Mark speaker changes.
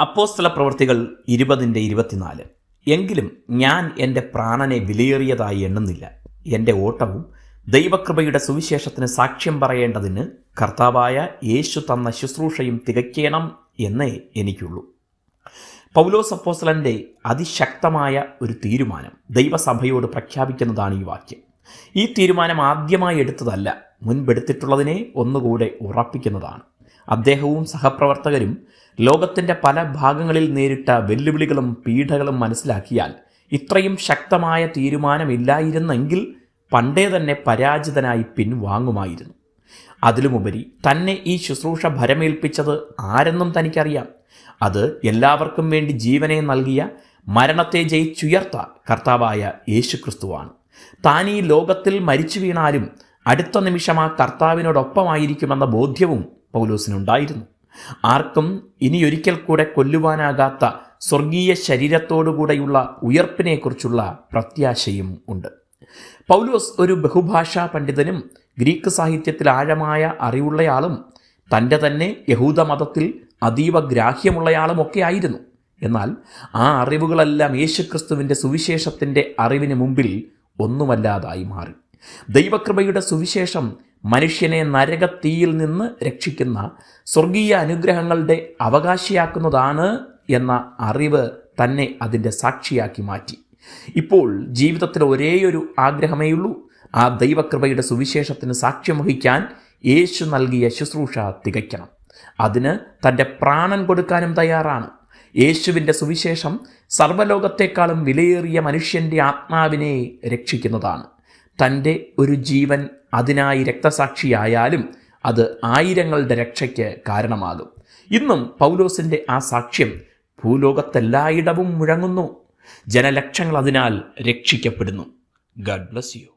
Speaker 1: അപ്പോസ്തല പ്രവൃത്തികൾ ഇരുപതിന്റെ ഇരുപത്തിനാല്. എങ്കിലും ഞാൻ എന്റെ പ്രാണനെ വിലയേറിയതായി എണ്ണുന്നില്ല. എന്റെ ഓട്ടവും ദൈവകൃപയുടെ സുവിശേഷത്തിന് സാക്ഷ്യം പറയേണ്ടതിന് കർത്താവായ യേശു തന്ന ശുശ്രൂഷയും തികയ്ക്കണം എന്നേ എനിക്കുള്ളൂ. പൗലോസ് അപ്പോസ്തലന്റെ അതിശക്തമായ ഒരു തീരുമാനം ദൈവസഭയോട് പ്രഖ്യാപിക്കുന്നതാണ് ഈ വാക്യം. ഈ തീരുമാനം ആദ്യമായി എടുത്തതല്ല മുൻപെടുത്തിട്ടുള്ളതിനെ ഒന്നുകൂടെ ഉറപ്പിക്കുന്നതാണ്. അദ്ദേഹവും സഹപ്രവർത്തകരും ലോകത്തിന്റെ പല ഭാഗങ്ങളിൽ നേരിട്ട വെല്ലുവിളികളും പീഡകളും മനസ്സിലാക്കിയാൽ ഇത്രയും ശക്തമായ തീരുമാനമില്ലായിരുന്നെങ്കിൽ പണ്ടേ തന്നെ പരാജിതനായി പിൻവാങ്ങുമായിരുന്നു. അതിലുമുപരി തന്നെ ഈ ശുശ്രൂഷ ഭരമേൽപ്പിച്ചത് ആരെന്നും തനിക്കറിയാം. അത് എല്ലാവർക്കും വേണ്ടി ജീവനെ നൽകിയ മരണത്തെ ജയിച്ചുയർത്ത കർത്താവായ യേശുക്രിസ്തുവാണ്. താൻ ഈ ലോകത്തിൽ മരിച്ചു വീണാലും അടുത്ത നിമിഷം ആ കർത്താവിനോടൊപ്പമായിരിക്കുമെന്ന ബോധ്യവും പൗലോസിനുണ്ടായിരുന്നു. ആർക്കും ഇനിയൊരിക്കൽ കൂടെ കൊല്ലുവാനാകാത്ത സ്വർഗീയ ശരീരത്തോടുകൂടെയുള്ള ഉയർപ്പിനെക്കുറിച്ചുള്ള പ്രത്യാശയും ഉണ്ട്. പൗലോസ് ഒരു ബഹുഭാഷാ പണ്ഡിതനും ഗ്രീക്ക് സാഹിത്യത്തിൽ ആഴമായ അറിവുള്ളയാളും തന്റെ തന്നെ യഹൂദ മതത്തിൽ അതീവ ഗ്രാഹ്യമുള്ളയാളും ഒക്കെ ആയിരുന്നു. എന്നാൽ ആ അറിവുകളെല്ലാം യേശുക്രിസ്തുവിന്റെ സുവിശേഷത്തിന്റെ അറിവിന് മുമ്പിൽ ഒന്നുമല്ലാതായി മാറി. ദൈവകൃപയുടെ സുവിശേഷം മനുഷ്യനെ നരകത്തീയിൽ നിന്ന് രക്ഷിക്കുന്ന സ്വർഗീയ അനുഗ്രഹങ്ങളുടെ അവകാശിയാക്കുന്നതാണ് എന്ന അറിവ് തന്നെ അതിന്റെ സാക്ഷിയാക്കി മാറ്റി. ഇപ്പോൾ ജീവിതത്തിൽ ഒരേയൊരു ആഗ്രഹമേയുള്ളൂ. ആ ദൈവകൃപയുടെ സുവിശേഷത്തിന് സാക്ഷ്യം വഹിക്കാൻ യേശു നൽകിയ ശുശ്രൂഷ തികയ്ക്കണം. അതിന് തന്റെ പ്രാണൻ കൊടുക്കാനും തയ്യാറാണ്. യേശുവിന്റെ സുവിശേഷം സർവലോകത്തെക്കാളും വിലയേറിയ മനുഷ്യന്റെ ആത്മാവിനെ രക്ഷിക്കുന്നതാണ്. തന്റെ ഒരു ജീവൻ അതിനായി രക്തസാക്ഷിയായാലും അത് ആയിരങ്ങളുടെ രക്ഷയ്ക്ക് കാരണമാകും. ഇന്നും പൗലോസിന്റെ ആ സാക്ഷ്യം ഭൂലോകത്തെല്ലായിടവും മുഴങ്ങുന്നു. ജനലക്ഷങ്ങൾ അതിനാൽ രക്ഷിക്കപ്പെടുന്നു. Garh bless you